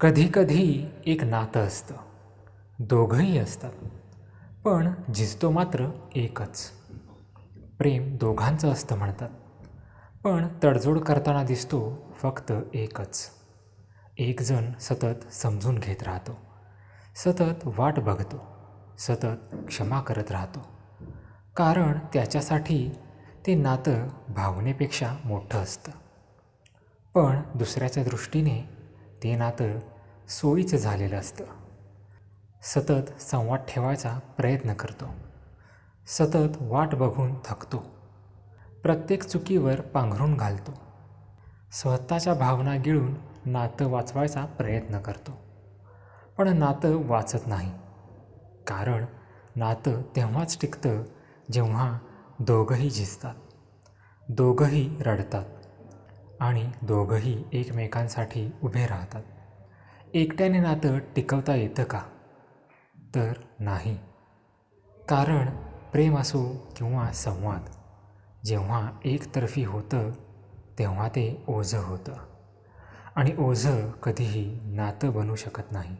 कधीकधी एक नातं असतं. दोघंही असतात. पण झिजतो मात्र एकच. प्रेम दोघांचं असतं म्हणतात. पण तडजोड करताना दिसतो फक्त एकच. एकजण सतत समजून घेत राहतो. सतत वाट बघतो. सतत क्षमा करत राहतो. कारण त्याच्यासाठी ते नातं भावनेपेक्षा मोठं असतं. पण दुसऱ्याच्या दृष्टीने ते नातं सोयीचं झालेलं असतं. सतत संवाद ठेवायचा प्रयत्न करतो. सतत वाट बघून थकतो. प्रत्येक चुकीवर पांघरून घालतो. स्वतःच्या भावना गिळून नातं वाचवायचा प्रयत्न करतो. पण नातं वाचत नाही. कारण नातं तेव्हाच टिकतं जेव्हा दोघंही झिजतात दोघंही रडतात. आणि दोघंही एकमेकांसाठी उभे राहतात. एकट्याने नातं टिकवता येतं का? तर नाही. कारण प्रेम असो किंवा संवाद जेव्हा एकतर्फी होतं तेव्हा ते ओझं होतं. आणि ओझं कधीही नातं बनू शकत नाही.